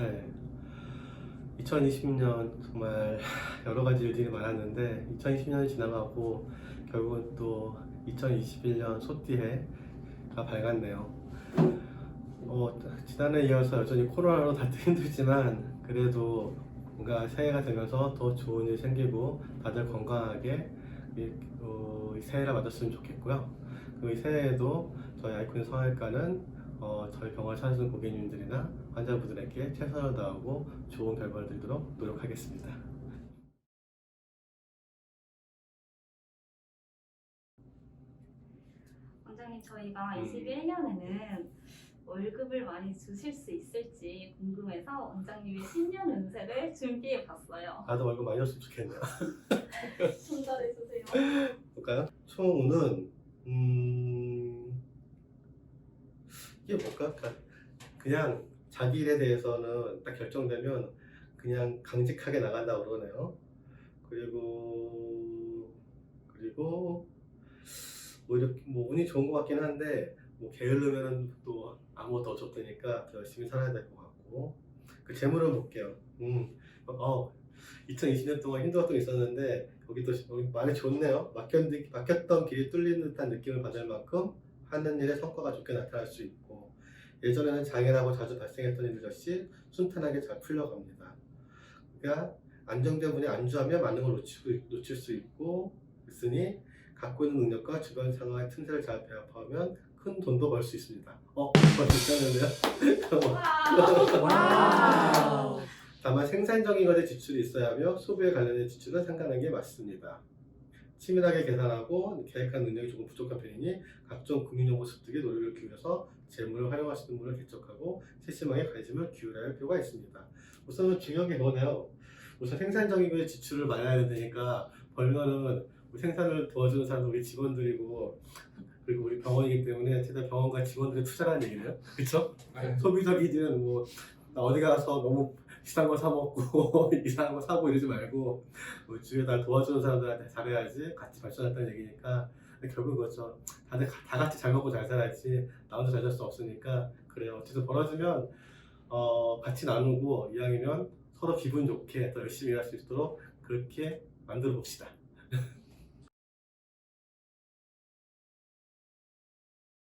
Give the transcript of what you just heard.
네. 2020년 정말 여러 가지 일들이 많았는데 2020년이 지나가고 결국은 또 2021년 소띠해가 밝았네요. 어, 지난해 이어서 여전히 코로나로 다들 힘들지만 그래도 뭔가 새해가 되면서 더 좋은 일 생기고 다들 건강하게 이, 어, 이 새해를 맞았으면 좋겠고요. 그리고 이 새해에도 저희 아이콘 성형외과는 어, 저희 병원 찾으신 고객님들이나 환자분들에게 최선을 다하고 좋은 결과를 드리도록 노력하겠습니다. 원장님 저희가 음. 21년에는 월급을 많이 주실 수 있을지 궁금해서 원장님의 신년 운세를 준비해 봤어요. 나도 월급 많이 줬으면 좋겠네요. 전달해 주세요. 볼까요? 총우는 음 이게 뭘까? 그러니까 그냥 자기 일에 대해서는 딱 결정되면 그냥 강직하게 나간다고 그러네요. 그리고 그리고 뭐 이렇게 뭐 운이 좋은 것 같긴 한데 뭐 게으르면 또 아무것도 없었다니까 열심히 살아야 될 것 같고 그 재물을 볼게요. 음, 어 2020년 동안 힘들었던 게 있었는데 여기도 여기 많이 좋네요. 막혔, 막혔던 길이 뚫리는 듯한 느낌을 받을 만큼 하는 일의 성과가 좋게 나타날 수 있고 예전에는 장애라고 자주 발생했던 일들 역시 순탄하게 잘 풀려갑니다. 그러니까 안정된 분이 안주하면 많은 걸 놓치고, 놓칠 수 있고 있으니 갖고 있는 능력과 주변 상황의 틈새를 잘 배합하면 큰 돈도 벌 수 있습니다. 어, 괜찮은데요? 다만 생산적인 것에 지출이 있어야 하며 소비에 관련된 지출은 상관하는 게 맞습니다. 치밀하게 계산하고 계획한 능력이 조금 부족한 편이니 각종 금융정보 습득에 노력을 기울여서 재물을 활용하시는 분을 개척하고 세심하게 관심을 기울여야 할 필요가 있습니다. 우선은 중요한 게 그거네요. 우선 생산적인 지출을 많이 해야 되니까 벌면은 생산을 도와주는 사람도 우리 직원들이고 그리고 우리 병원이기 때문에 최대 병원과 직원들의 투자라는 얘기네요. 그렇죠? 소비적이든 뭐나 어디 가서 너무 비싼 거 사 먹고 이상한 거 사고 이러지 말고 뭐 주위에 날 도와주는 사람들한테 잘해야지 같이 발전했다는 얘기니까. 결국 그렇죠. 다들 가- 다 같이 잘 먹고 잘 살아야지 나 혼자 잘 살 수 없으니까. 그래요. 어쨌든 벌어지면 어 같이 나누고 이왕이면 서로 기분 좋게 더 열심히 일할 수 있도록 그렇게 만들어 봅시다